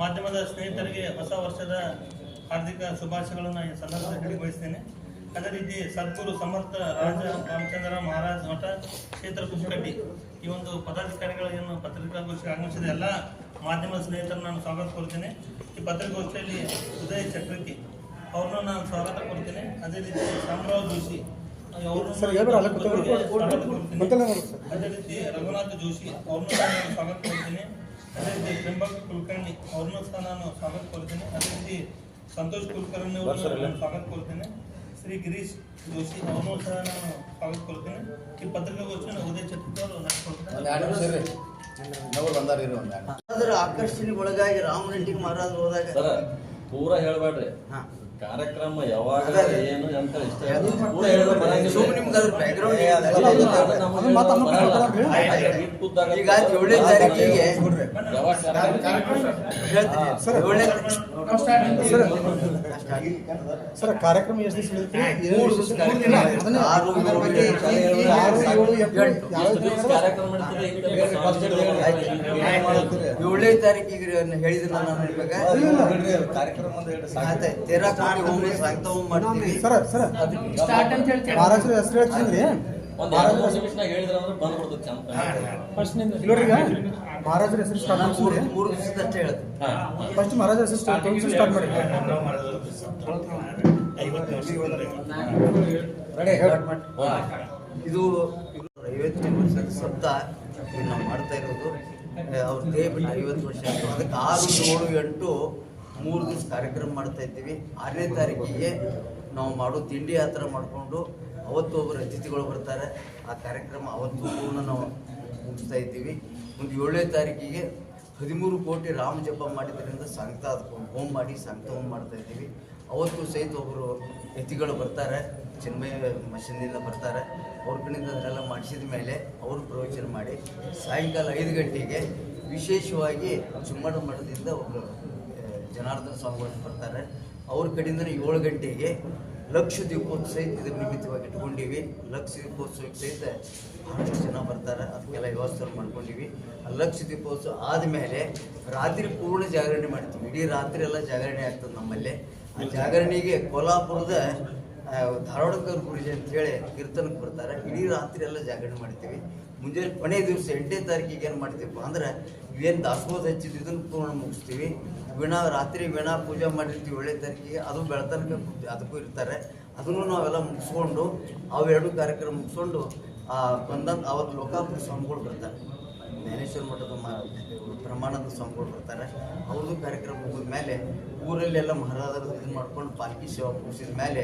ಮಾಧ್ಯಮದ ಸ್ನೇಹಿತರಿಗೆ ಹೊಸ ವರ್ಷದ ಹಾರ್ದಿಕ ಶುಭಾಶಯಗಳನ್ನು ಈ ಸಂದರ್ಭದಲ್ಲಿ ಬಯಸ್ತೇನೆ ಅದೇ ರೀತಿ ಸದ್ಗುರು ಸಮರ್ಥ ರಾಜ ರಾಮಚಂದ್ರ ಮಹಾರಾಜ್ ಮಠ ಕ್ಷೇತ್ರ ಕುಶಕಟ್ಟಿ ಈ ಒಂದು ಪದಾಧಿಕಾರಿಗಳ ಏನು ಪತ್ರಿಕಾಗೋಷ್ಠಿ ಆಗಮಿಸಿದ ಎಲ್ಲ ಮಾಧ್ಯಮದ ಸ್ನೇಹಿತರನ್ನು ನಾನು ಸ್ವಾಗತ ಕೊಡ್ತೇನೆ. ಈ ಪತ್ರಿಕಾಗೋಷ್ಠಿಯಲ್ಲಿ ಉದಯ ಚಕ್ರಕಿ ಅವ್ರನ್ನ ನಾನು ಸ್ವಾಗತ ಕೊಡ್ತೇನೆ. ಅದೇ ರೀತಿ ಶಾಮರಾವ್ ಜೋಶಿ. ಅದೇ ರೀತಿ ರಘುನಾಥ್ ಜೋಶಿ ಅವ್ರನ್ನ ನಾನು ಸ್ವಾಗತ ಕೊಡ್ತೀನಿ. ಅದೇ ರೀತಿ ತ್ರಿಂಬಕ್ ಕುಲಕರ್ಣಿ ಅವ್ರನ್ನೂ ಸಹ ನಾನು ಸ್ವಾಗತ ಕೊಡ್ತೀನಿ. ಅದೇ ರೀತಿ ಸಂತೋಷ್ ಕುಲಕರ್ಣಿ ಅವ್ರನ್ನ ನಾನು ಸ್ವಾಗತ ಕೊಡ್ತೀನಿ. ಶ್ರೀ ಗಿರೀಶ್ ಜೋಶಿ ಅವ್ರನ್ನೂ ಸಹ ನಾನು ಸ್ವಾಗತ ಕೊಡ್ತೀನಿ. ಈ ಪತ್ರಿಕಾಗೋಷ್ಠಿಯನ್ನು ಉದಯ ಒಂದು ಎರಡು ಒಳಗಾಗಿ ರಾಮನಂಟಿಗೆ ಮಹಾರಾಜರು ಹೋದಾಗ ಸರ ಪೂರಾ ಹೇಳ್ಬೇಡ್ರಿ. ಹಾ. ಕಾರ್ಯಕ್ರಮ ಯಾವಾಗ ಏನು ಅಂತ ಇಷ್ಟ ಈಗ ಏಳನೇ ತಾರೀಕಿಗೆ ಸರ್. ಕಾರ್ಯಕ್ರಮ ಎಷ್ಟು ದಿವಸ? ಏಳನೇ ತಾರೀಕಿಗೆ ಹೇಳಿದ್ರೆ ನಾನು ನಿಮಗೆ ಕಾರ್ಯಕ್ರಮ ತೇರಾ ಕೋಟಿ ಹೋಗಿ ಮಾಡ್ತೀವಿ ಸರ್ ಸರ್. ಮಹಾರಾಷ್ಟ್ರ ಹೆಸರು ಹೇಳ್ತೀನಿ ಮಹಾರಾಜರ ಹೆಸರು ಸ್ಟಾರ್ಟ್. ಫಸ್ಟ್ ಮಹಾರಾಜರ ಹೆಸರು ಸ್ಟಾರ್ಟ್ ಸ್ಟಾರ್ಟ್ ಮಾಡಿ. ರೆಡಿ ಇದು ಐವತ್ತನೇ ವರ್ಷದ ಸಪ್ತ ಇದು ನಾವು ಮಾಡ್ತಾ ಇರೋದು. ಅವ್ರ ದೇಹ ಬಿಟ್ಟು ಐವತ್ತು ವರ್ಷ ಆಯ್ತು. ಅದಕ್ಕೆ ಆರು ಏಳು ಎಂಟು ಮೂರು ದಿವಸ ಕಾರ್ಯಕ್ರಮ ಮಾಡ್ತಾ ಇದ್ದೀವಿ. ಆರನೇ ತಾರೀಕಿಗೆ ನಾವು ಮಾಡೋ ತಿಂಡಿ ಆತರ ಮಾಡಿಕೊಂಡು ಅವತ್ತು ಒಬ್ಬರು ಅತಿಥಿಗಳು ಬರ್ತಾರೆ. ಆ ಕಾರ್ಯಕ್ರಮ ಅವತ್ತು ಪೂರ್ಣ ನಾವು ಮುಗಿಸ್ತಾ ಇದ್ದೀವಿ. ಒಂದು ಏಳನೇ ತಾರೀಕಿಗೆ ಹದಿಮೂರು ಕೋಟಿ ರಾಮ ಜಪ ಮಾಡಿದ್ರಿಂದ ಸಂಕ್ತ ಅದಕ್ಕೆ ಹೋಮ್ ಮಾಡಿ ಸಂಕ್ತ ಹೋಮ್ ಮಾಡ್ತಾ ಇದ್ದೀವಿ. ಅವತ್ತು ಸಹಿತ ಒಬ್ಬರು ಅತಿಥಿಗಳು ಬರ್ತಾರೆ. ಚಿನ್ಮಯ ಮಷಿನಿಂದ ಬರ್ತಾರೆ. ಅವ್ರ ಕಡೆಯಿಂದ ಅದನ್ನೆಲ್ಲ ಮಾಡಿಸಿದ ಮೇಲೆ ಅವರು ಪ್ರವಚನ ಮಾಡಿ ಸಾಯಂಕಾಲ ಐದು ಗಂಟೆಗೆ ವಿಶೇಷವಾಗಿ ಚುಮ್ಮಡ ಮಠದಿಂದ ಒಬ್ಬರು ಜನಾರ್ದನ ಸ್ವಾಮಿಗಳು ಬರ್ತಾರೆ. ಅವ್ರ ಕಡೆಯಿಂದ ಏಳು ಗಂಟೆಗೆ ಲಕ್ಷ ದೀಪೋತ್ಸವ ಇದ್ರ ನಿಮಿತ್ತವಾಗಿ ಇಟ್ಕೊಂಡಿವಿ. ಲಕ್ಷ ದೀಪೋತ್ಸವಕ್ಕೆ ಸಹಿತ ಬಹಳಷ್ಟು ಜನ ಬರ್ತಾರೆ. ಅದಕ್ಕೆಲ್ಲ ವ್ಯವಸ್ಥೆ ಮಾಡ್ಕೊಂಡಿವಿ. ಆ ಲಕ್ಷ ದೀಪೋತ್ಸವ ಆದಮೇಲೆ ರಾತ್ರಿ ಪೂರ್ಣ ಜಾಗರಣೆ ಮಾಡ್ತೀವಿ. ಇಡೀ ರಾತ್ರಿ ಎಲ್ಲ ಜಾಗರಣೆ ಆಗ್ತದೆ ನಮ್ಮಲ್ಲಿ. ಆ ಜಾಗರಣೆಗೆ ಕೋಲ್ಹಾಪುರದ ಧಾರವಾಡಕರ್ ಗುರುಜಿ ಅಂತ ಹೇಳಿ ಕೀರ್ತನಕ್ಕೆ ಬರ್ತಾರೆ. ಇಡೀ ರಾತ್ರಿ ಎಲ್ಲ ಜಾಗರಣೆ ಮಾಡ್ತೀವಿ. ಮುಂಜಾನೆ ಕೊನೆ ದಿವಸ ಎಂಟನೇ ತಾರೀಕಿಗೆ ಏನು ಮಾಡ್ತೀವಪ್ಪ ಅಂದ್ರೆ ಇವೇನು ದಾಸೋಹ ಹಚ್ಚಿದ್ದು ಇದನ್ನು ಪೂರ್ಣ ಮುಗಿಸ್ತೀವಿ. ವೀಣಾ, ರಾತ್ರಿ ವೀಣಾ ಪೂಜೆ ಮಾಡಿರ್ತೀವಿ ಏಳನೇ ತಾರೀಕಿಗೆ. ಅದು ಬೆಳತನಕ ಅದಕ್ಕೂ ಇರ್ತಾರೆ. ಅದನ್ನು ನಾವೆಲ್ಲ ಮುಗಿಸ್ಕೊಂಡು ಅವೆರಡು ಕಾರ್ಯಕ್ರಮ ಮುಗಿಸ್ಕೊಂಡು, ಆ, ಬಂದಂತ ಅವತ್ತು ಲೋಕಾಪುರ ಸ್ವಾಮಿಗಳು ಬರ್ತಾರೆ. ಜ್ಞಾನೇಶ್ವರ ಮಠದ ಮ, ಬ್ರಹ್ಮಾನಂದ ಸ್ವಾಮಿಗಳು ಬರ್ತಾರೆ. ಅವ್ರದ್ದು ಕಾರ್ಯಕ್ರಮ ಮುಗಿದ ಮೇಲೆ ಊರಲ್ಲೆಲ್ಲ ಮಹಾರಾಜರು ಇದು ಮಾಡ್ಕೊಂಡು ಪಾಲ್ಕಿ ಸೇವಾ ಮುಗಿಸಿದ ಮೇಲೆ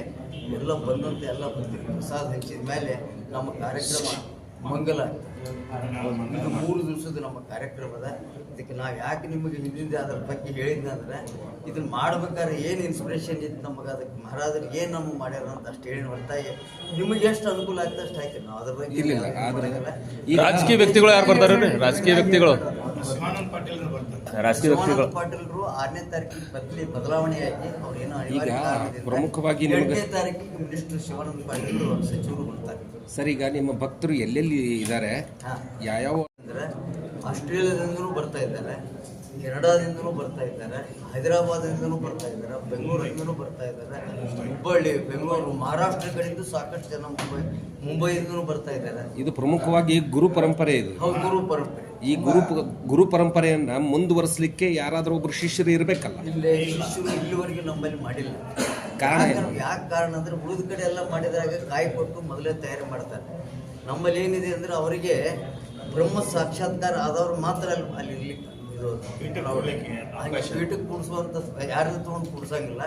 ಎಲ್ಲ ಬಂದಂತೆ ಎಲ್ಲ ಬರ್ತೀವಿ ಪ್ರಸಾದ ಹಂಚಿದ ಮೇಲೆ ನಮ್ಮ ಕಾರ್ಯಕ್ರಮ ಮಂಗಲ ಇದು ಮೂರು ದಿವಸದ ನಮ್ಮ ಕಾರ್ಯಕ್ರಮದ ಇದಕ್ಕೆ ನಾವು ಯಾಕೆ ನಿಮಗೆ ಹಿಂದಿಂದ ಅದರ ಬಗ್ಗೆ ಹೇಳಿದ್ನಂದ್ರೆ ಇದನ್ನ ಮಾಡ್ಬೇಕಾದ್ರೆ ಏನು ಇನ್ಸ್ಪಿರೇಷನ್ ಇತ್ತು ನಮಗೆ? ಅದಕ್ಕೆ ಮಹಾರಾಜರು ಏನು ನಮಗೆ ಮಾಡ್ಯಾರ ಅಂತ ಅಷ್ಟು ಹೇಳಿ ಹೊರತಾಗಿ ನಿಮಗೆ ಎಷ್ಟು ಅನುಕೂಲ ಆಗ್ತದೆ ಅಷ್ಟು ಆಯ್ತು ನಾವು ಅದ್ರ ಬಗ್ಗೆ ರಾಜಕೀಯ ವ್ಯಕ್ತಿಗಳು ಯಾರು ಬರ್ತಾರೆ ರಾಜಕೀಯ ವ್ಯಕ್ತಿಗಳು. ರಾಜಕೀಯ ಪಕ್ಷಗಳು ಪಾಟೀಲ್ರು ಆರನೇ ತಾರೀಕಿಗೆ ಬದಲಿ ಬದಲಾವಣೆಯಾಗಿ ಅವ್ರೇನೋ ಈಗ ಪ್ರಮುಖವಾಗಿ ನಿಮಗೆ- ತಾರೀಕಿಗೆ ಮಿನಿಸ್ಟರ್ ಶಿವಾನಂದ ಪಾಟೀಲ್ ಸಚಿವರು ಬರ್ತಾರೆ. ಸರ್ ಈಗ ನಿಮ್ಮ ಭಕ್ತರು ಎಲ್ಲೆಲ್ಲಿ ಇದ್ದಾರೆ? ಹಾ. ಯಾವ್ಯಾವ ಅಂದ್ರೆ ಆಸ್ಟ್ರೇಲಿಯಾದಿಂದನೂ ಬರ್ತಾ ಇದ್ದಾರೆ ಕೆನಡಾದಿಂದನೂ ಬರ್ತಾ ಇದ್ದಾರೆ ಹೈದರಾಬಾದಿಂದಲೂ ಬರ್ತಾ ಇದ್ದಾರೆ ಬೆಂಗಳೂರಿಂದನೂ ಬರ್ತಾ ಇದ್ದಾರೆ ಹುಬ್ಬಳ್ಳಿ ಬೆಂಗಳೂರು ಮಹಾರಾಷ್ಟ್ರ ಕಡೆಯಿಂದ ಸಾಕಷ್ಟು ಜನ ಮುಂಬೈ ಮುಂಬೈಯಿಂದನೂ ಬರ್ತಾ ಇದ್ದಾರೆ. ಇದು ಪ್ರಮುಖವಾಗಿ ಗುರು ಪರಂಪರೆ ಇದು. ಹೌದು ಗುರು ಪರಂಪರೆ. ಈ ಗುರು ಗುರು ಪರಂಪರೆಯನ್ನ ಮುಂದುವರಿಸಲಿಕ್ಕೆ ಯಾರಾದರೂ ಒಬ್ರು ಶಿಷ್ಯರು ಇರಬೇಕಲ್ಲ. ಇಲ್ಲಿ ಶಿಷ್ಯರು ಇಲ್ಲಿವರೆಗೆ ನಮ್ಮಲ್ಲಿ ಮಾಡಿಲ್ಲ. ಕಾರಣ ಏನು? ಯಾಕೆ ಕಾರಣ ಅಂದ್ರೆ ಉಳಿದ ಕಡೆ ಎಲ್ಲ ಮಾಡಿದಾಗ ಕಾಯಿ ಕೊಟ್ಟು ಮೊದಲೇ ತಯಾರಿ ಮಾಡ್ತಾರೆ. ನಮ್ಮಲ್ಲಿ ಏನಿದೆ ಅಂದ್ರೆ ಅವರಿಗೆ ಬ್ರಹ್ಮ ಸಾಕ್ಷಾತ್ಕಾರ ಆದವ್ರು ಮಾತ್ರ ಅಲ್ಲಿ ಅಲ್ಲಿ ಇರ್ಲಿಕ್ಕೆ ಇದು ಹಂಗೆ ಪೀಠಕ್ಕೆ ಕೂಡಿಸುವಂತ ಯಾರು ತಗೊಂಡು ಕೂಡ್ಸಂಗಿಲ್ಲ.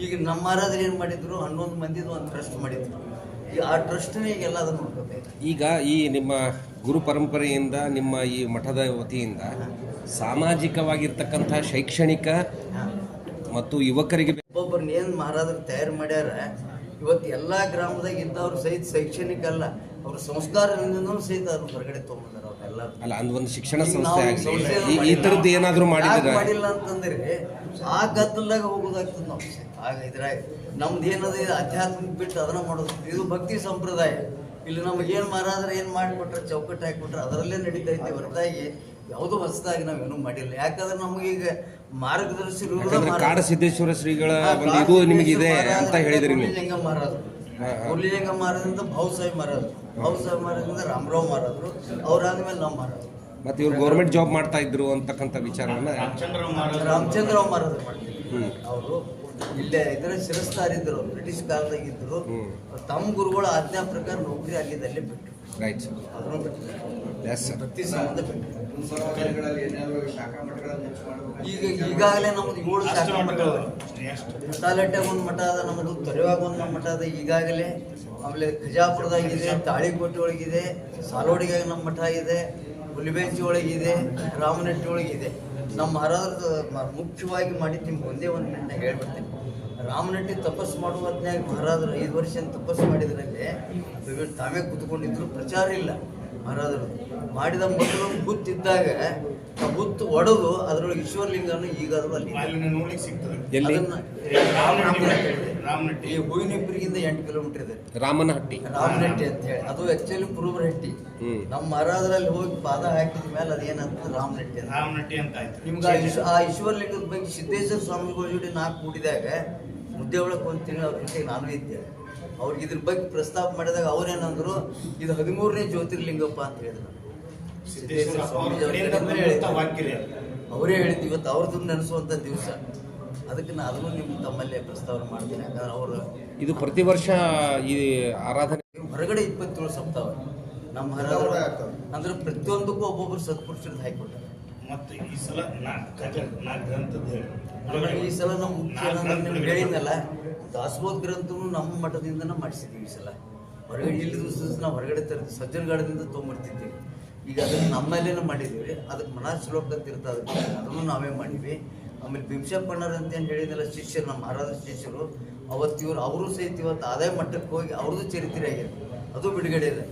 ಈಗ ನಮ್ಮ ಆರಾಧನೆ ಏನ್ ಮಾಡಿದ್ರು? ಹನ್ನೊಂದು ಮಂದಿದು ಒಂದು ಟ್ರಸ್ಟ್ ಮಾಡಿದ್ರು. ಈಗ ಆ ಟ್ರಸ್ಟ್ನೇ ಈಗ ಎಲ್ಲ ಅದನ್ನ ನೋಡ್ಕೊತಾ ಈಗ ಈ ನಿಮ್ಮ ಗುರು ಪರಂಪರೆಯಿಂದ ನಿಮ್ಮ ಈ ಮಠದ ವತಿಯಿಂದ ಸಾಮಾಜಿಕವಾಗಿರ್ತಕ್ಕಂಥ ಶೈಕ್ಷಣಿಕ ಮತ್ತು ಯುವಕರಿಗೆ ಒಬ್ಬೊಬ್ಬರನ್ನ ಏನು ಮಹಾರಾಜರು ತಯಾರು ಮಾಡ್ಯಾರ ಇವತ್ತು ಎಲ್ಲಾ ಗ್ರಾಮದಾಗ ಇದ್ದವ್ರು ಸಹಿತ ಶೈಕ್ಷಣಿಕ ಅಲ್ಲ ಅವ್ರ ಸಂಸ್ಕಾರದಿಂದನೂ ಸಹಿತ ಅವ್ರು ಹೊರಗಡೆ ತೊಗೊಂಬಂದಾರ ಅವ್ರೆಲ್ಲ ಅಲ್ಲ ಅಂದ್ ಒಂದು ಶಿಕ್ಷಣ ಸಂಸ್ಥೆ ಆಗಲಿ. ಈ ತರದ್ದು ಥರದ್ದು ಏನಾದರೂ ಮಾಡಿದ್ರೆ ಮಾಡಿಲ್ಲ ಅಂತಂದ್ರೆ ಆ ಗದ್ದಲ್ದಾಗ ಹೋಗೋದಾಗ್ತದೆ ನಾವು ಆಗ ಇದ್ರಾಗ ನಮ್ದು ಏನದ ಇದು ಬಿಟ್ಟು ಅದನ್ನ ಮಾಡೋದು. ಇದು ಭಕ್ತಿ ಸಂಪ್ರದಾಯ. ಇಲ್ಲಿ ಏನು ಮಾರಾದ್ರೆ ಏನು ಮಾಡಿಬಿಟ್ರೆ ಚೌಕಟ್ಟು ಹಾಕಿಬಿಟ್ರೆ ಅದರಲ್ಲೇ ನಡೀತೈತಿ ಇದ್ದೀವಿ ಹೊರತಾಗಿ ಯಾವುದೋ ಹೊಸದಾಗಿ ನಾವೇನು ಮಾಡಿಲ್ಲ. ಯಾಕಂದ್ರೆ ನಮಗೀಗ ಮಾರ್ಗದರ್ಶಿ ಕಾಡ ಸಿದ್ದೇಶ್ವರ ಶ್ರೀಗಳ ಒಂದು ಇದು ನಿಮಗಿದೆ ಮಹಾರಾಜ ಅಂತ ಹೇಳಿದ್ರಿ ನೀವು. ಹುಲಿಲಿಂಗ ಮಹಾರಾಜರು. ಹುಲಿಲಿಂಗ ಮಹಾರಾಜರಿಂದ ಭಾವುಸಾಹೇಬ್ ಮಹಾರಾಜರು ಭಾವುಸಾಹೇಬ್ ಮಹಾರಾಜರಿಂದ ರಾಮರಾವ್ ಮಹಾರಾಜರು ಅವ್ರಾದ್ಮೇಲೆ ನಮ್ಮ ಮಹಾರಾಜರು ಮತ್ತೆ ಇವ್ರು ಗೌರ್ಮೆಂಟ್ ಜಾಬ್ ಮಾಡ್ತಾ ಇದ್ರು ಅಂತಕ್ಕಂಥ ವಿಚಾರವನ್ನ ರಾಮಚಂದ್ರ ಮಹಾರಾಜರು ಮಾಡ್ತಿದ್ರು. ಅವರು ಇಲ್ಲೇ ಇದರ ಶಿರಸ್ತಾರಿದ್ರು ಬ್ರಿಟಿಷ್ ಕಾಲದಾಗಿದ್ರು. ತಮ್ಮ ಗುರುಗಳ ಆಜ್ಞಾ ಪ್ರಕಾರ ನೌಕರಿ ಆಗಿದ್ದಲ್ಲಿ ಬಿಟ್ಟು ರೈಟ್ ಸರ್ ಅದನ್ನು ಸಂಬಂಧ ಈಗ ಈಗಾಗಲೇ ನಮ್ದು ಏಳು ಶಾಖಾ ಮಠಗಳು ಒಂದು ಮಠ ಅದ ನಮ್ಮದು ತೊರೆವಾಗ ಒಂದು ಮಠ ಅದ. ಈಗಾಗಲೇ ಆಮೇಲೆ ಖಜಾಪುರದಾಗಿದೆ ತಾಳಿಕೋಟೆ ಒಳಗಿದೆ ಸಾಲೋಡಿಗಾಗಿ ನಮ್ಮ ಮಠ ಇದೆ ಹುಲಿಬೆಂಚಿ ಒಳಗಿದೆ ರಾಮನಟ್ಟಿ ಒಳಗಿದೆ ನಮ್ಮ ಮಹಾರಾಜರು ಮುಖ್ಯವಾಗಿ ಮಾಡಿದ್ದು ನಿಮ್ಗೆ ಒಂದೇ ಒಂದು ನಿನ್ನೆ ಹೇಳ್ಬಿಡ್ತೀನಿ. ರಾಮನಟ್ಟಿ ತಪಸ್ಸು ಮಾಡುವ ಮಹಾರಾಜರು ಐದು ವರ್ಷ ತಪಸ್ ತಪಸ್ಸು ಮಾಡಿದ್ರಲ್ಲಿ ಇವ್ರು ತಾವೇ ಕೂತ್ಕೊಂಡಿದ್ರು ಪ್ರಚಾರ ಇಲ್ಲ ಮಹಾರಾಜರು ಮಾಡಿದ ಮೊದಲು ಗುತ್ತಿದ್ದಾಗ ಆ ಗುತ್ತು ಒಡೆದು ಅದರೊಳಗೆ ಈಶ್ವರಲಿಂಗನು ಈಗಾದರೂ ಅಲ್ಲಿ. ನೋಡ್ಲಿಕ್ಕೆ ಸಿಗ್ತದೆ. ರಾಮನಟ್ಟಿ. ಈ ಹೂವಿನಿಬ್ಬರಿಗಿಂದ ಎಂಟು ಕಿಲೋಮೀಟರ್ ಇದೆ. ರಾಮನಹಟ್ಟಿ. ರಾಮನಟ್ಟಿ ಅಂತ ಹೇಳಿ. ಅದು ಆಕ್ಚುಲಿ ಕುರುಬರಹಟ್ಟಿ ಹಟ್ಟಿ ನಮ್ಮ ಮಹಾರಾಜರಲ್ಲಿ ಹೋಗಿ ಪಾದ ಹಾಕಿದ ಮೇಲೆ ಅದೇನಂತ ರಾಮನಟ್ಟಿ ಅಂತ. ರಾಮನಟ್ಟಿ ಅಂತ ಆಯ್ತು. ನಿಮ್ಗೆ ಆ ಈಶ್ವರಲಿಂಗದ ಬಗ್ಗೆ ಸಿದ್ದೇಶ್ವರ ಸ್ವಾಮಿಗಳ ಜೋಡಿ ನಾಲ್ಕು ಕೂಡಿದಾಗ ಮುದ್ದೆ ಒಳಗೆ ಒಂದು ತಿಂಗಳು ಅವ್ರ ಜೊತೆಗೆ ನಾನು ಇದ್ದೆ. ಅವ್ರಿಗೆ ಇದ್ರ ಬಗ್ಗೆ ಪ್ರಸ್ತಾಪ ಮಾಡಿದಾಗ ಅವ್ರೇನಂದ್ರು ಇದು ಹದಿಮೂರನೇ ಜ್ಯೋತಿರ್ಲಿಂಗಪ್ಪ ಅಂತ ಹೇಳಿದ್ರು. ಅವರೇ ಹೇಳಿದ್ದು ಇವತ್ತು ಅವ್ರದ್ದು ನೆನೆಸುವಂಥ ದಿವಸ. ಅದಕ್ಕೆ ನಾನು ಅದನ್ನು ನಿಮ್ಮ ತಮ್ಮಲ್ಲೇ ಪ್ರಸ್ತಾವನೆ ಮಾಡ್ತೀನಿ. ಯಾಕಂದ್ರೆ ಅವರು ಇದು ಪ್ರತಿ ವರ್ಷ ಈ ಆರಾಧನೆ ಹೊರಗಡೆ ಇಪ್ಪತ್ತೇಳು ಸಪ್ತಾವ ನಮ್ಮ ಹರ ಅಂದ್ರೆ ಪ್ರತಿಯೊಂದಕ್ಕೂ ಒಬ್ಬೊಬ್ಬರು ಸತ್ಪುರುಷರದ್ದು ಹಾಕಿಕೊಟ್ಟಾರೆ. ಮತ್ತೆ ಈ ಸಲ ನಾಲ್ಕು ನಾಲ್ಕು ಗ್ರಂಥದ್ದು ಹೇಳಿ. ಈ ಸಲ ನಮ್ಮ ಮುಖ್ಯ ಹೇಳಿದ್ನಲ್ಲ ದಾಸಬೋಧ ಗ್ರಂಥನು ನಮ್ಮ ಮಠದಿಂದ ಮಾಡಿಸಿದ್ವಿ ಈ ಸಲ. ಹೊರಗಡೆ ಇಲ್ಲಿ ದಿವಸ ನಾವು ಹೊರಗಡೆ ತರ್ತೀವಿ ಸಜ್ಜನಗಡದಿಂದ ತೊಗೊಂಬರ್ತಿದ್ವಿ. ಈಗ ಅದನ್ನು ನಮ್ಮಲ್ಲೇನೆ ಮಾಡಿದ್ದೀವಿ ಅದಕ್ಕೆ ಮನ ಶ್ಲೋಕ ಅಂತ ಇರ್ತದೆ ಅದಕ್ಕೆ ಅದನ್ನು ನಾವೇ ಮಾಡಿದ್ವಿ. ಆಮೇಲೆ ಭೀಮಶಪ್ಪಣ್ಣರ್ ಅಂತ ಏನು ಹೇಳಿದಲ್ಲ ಶಿಷ್ಯರು ನಮ್ಮ ಮಹಾರಾಜ ಶಿಷ್ಯರು ಅವತ್ತು ಇವ್ರು ಅವರು ಸಹಿತ ಇವತ್ತು ಅದೇ ಮಟ್ಟಕ್ಕೆ ಹೋಗಿ ಅವ್ರದ್ದು ಚರಿತ್ರೆ ಆಗಿದೆ. ಅದು ಬಿಡುಗಡೆ ಇದೆ.